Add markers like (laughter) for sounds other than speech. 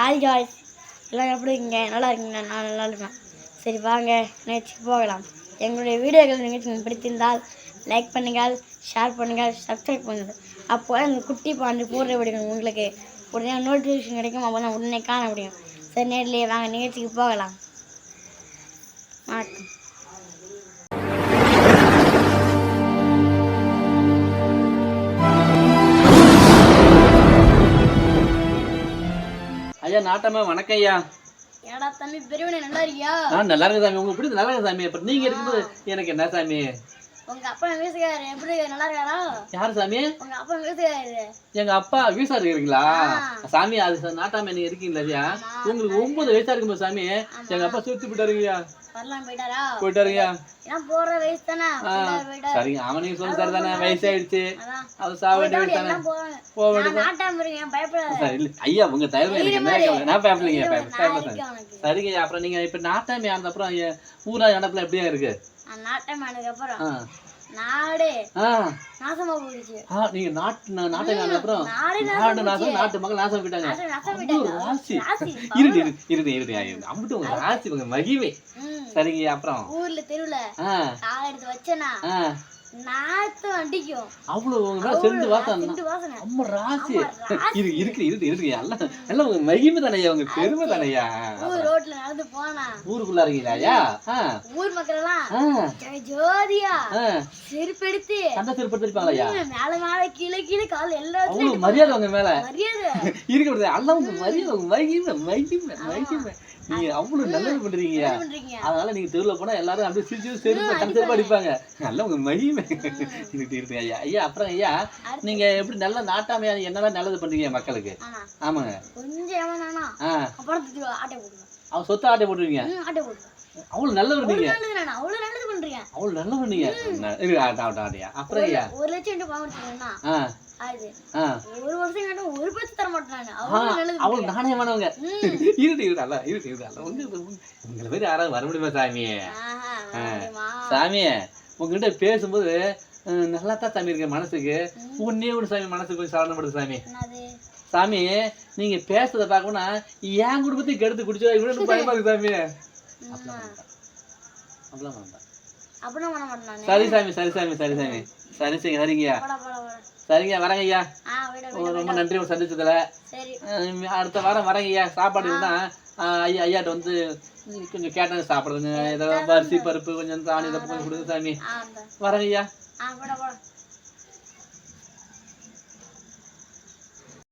Hi Joyce எல்லாம் எப்படி இருக்கீங்க? நல்லா இருக்கீங்க நான் நல்லா இருக்கேன். சரி வாங்க. நிகழ்ச்சிக்கு போகலாம். எங்களுடைய வீடியோக்கள் நிகழ்ச்சி பிடித்திருந்தால் லைக் பண்ணுங்கள் ஷேர் பண்ணுங்கள் சப்ஸ்கிரைப் பண்ணுங்கள். அப்போ அந்த குட்டி பாண்டு போடுற விடுங்க உங்களுக்கு உடனே நோட்டிஃபிகேஷன் கிடைக்கும். அப்போ தான் உடனே காண முடியும். சரி நேரிலேயே வாங்க. நிகழ்ச்சிக்கு போகலாம். வணக்கம். ஐயா நாட்டம்மா வணக்கம் ஐயா ஏடா தம்பி பெரியவனே நல்லா இருக்கியா? ஆ நல்லா இருக்கு சாமி. உங்களுக்கு பிடிச்சது நல்லா இருக்கு சாமி. அப்புறம் நீங்க இருக்கும்போது எனக்கு என்ன சாமி? உங்க அப்பா வீசுகாரு. எப்படி நல்லா இருக்காரா? யார் சாமி? உங்க அப்பா வீசுகாரு. எங்க அப்பா வீசா இருக்கிறீங்களா சாமி அது நாட்டாம நீங்க இருக்கீங்களா ஐயா உங்களுக்கு ஒன்பது வயசா இருக்கும்போது சாமி எங்க அப்பா சுத்தி போயிட்டாருங்கய்யா வரலாம் போயிட்டாரா போயிட்டாருங்கய்யா ஏன்னா போற வயசு தானே? ஆ. சரிங்க அவன் நீங்க சொல்லி சார் தானே வயசாயிடுச்சு. அது தானே? போக ஐயா உங்க எனக்கு. நான் பயப்படலைங்க பயப்பட சரிங்க அப்புறம் நீங்க இப்ப நாட்டாம ஆனது அப்புறம் ஊரா இடத்துல எப்படியா இருக்கு? நாட்டம் ஆனதுக்கு அப்புறம் ஆ. நாடு ஆ. நாசமா போயிடுச்சு. ஆ, நீங்க நாட்டு அப்புறம் நாடு நாசம் நாட்டு மக்கள் நாசம் போயிட்டாங்க. ராசி. இருட்டு இருட்டு இருட்டு இருட்டு அம்பிட்டு உங்க ராசி உங்க மகிமை. சரிங்க அப்புறம். ஊர்ல தெருவுல காலை எடுத்து வச்சேனா ஆ. நாத்தம் அடிக்கும். அவ்வளவு உங்க மேல செண்டு வாசம் ரெண்டு வாசனை. அம்மா ராசி. ஆமா, ராசி. இரு இருக்கு இருக்கு இருக்கு. எல்லாம் எல்லாம் உங்க மகிமை தானையா உங்க பெருமை தானையா ஊர் ரோட்ல நடந்து போனா. ஊருக்குள்ள இருக்கீங்களா ஐயா? ஆ. ஊர் மக்கள் எல்லாம் ஆ. ஜெக ஜோதியா ஆ. செருப்பெடுத்து சண்டை சிறுபட்டு இருப்பாங்களா ஐயா? ம், மேல மேல கீழே கீழே கால் எல்லாத்துலயும் அவ்வளவு மரியாதை உங்க மேல. மரியாதை. (laughs) இருக்கிறது எல்லாம் உங்க மரியாதை உங்க மகிமை மகிமை மகிமை. நீங்க அவ்வளவு நல்லது பண்றீங்க அதனால நீங்க தெருவுல போனா எல்லாரும் அப்படியே சிரிச்சு செருப்பு கண் செருப்பு அடிப்பாங்க. நல்ல உங்க மகிமை. இருக்கு இருக்கு ஐயா ஐயா அப்புறம் ஐயா நீங்க எப்படி நல்ல நாட்டாமையா என்னெல்லாம் நல்லது பண்றீங்க மக்களுக்கு? ஆமாங்க. அவன் சொத்த ஆட்டை போட்டுருவீங்க? அவ்வளவு நல்லவர் நீங்க. அவ்வளவு நல்லது பண்றீங்க. அவ்வளவு நல்லவர் நீங்க. அப்புறம் ஐயா. ஒரு லட்சம் ஒரு வருஷம் ஒரு பத்து தர மாட்டேன் அவ்வளவு நாணயமானவங்க. இருட்டு இருட்டு அல்ல இருட்டு இருட்டு அல்ல உங்களை பேர் யாராவது வர முடியுமா சாமி. சாமி உங்ககிட்ட பேசும்போது நல்லா தான் சாமி இருக்கு மனசுக்கு. உன்னே ஒரு சாமி மனசுக்கு கொஞ்சம் சரணப்படுது சாமி. சாமி நீங்க பேசுறத பார்க்கணும்னா என் குடும்பத்தையும் கெடுத்து குடிச்சா இவ்வளவு (laughs) பயமா இருக்கு சாமி. அப்படிலாம் சரி சாமி சரி சாமி சரி சாமி. சரி சரிங்க சரிங்கய்யா. சரிங்க வரேங்க ஐயா ரொம்ப நன்றி சந்திச்சதுல. சரி. அடுத்த வாரம் வரேங்க ஐயா சாப்பாடு இருந்தா ஐயா ஐயாட்ட வந்து கொஞ்சம் கேட்டேன் சாப்பிடுங்க ஏதாவது அரிசி பருப்பு கொஞ்சம் தானி இதை கொஞ்சம் கொடுங்க சாமி வரேங்க ஐயா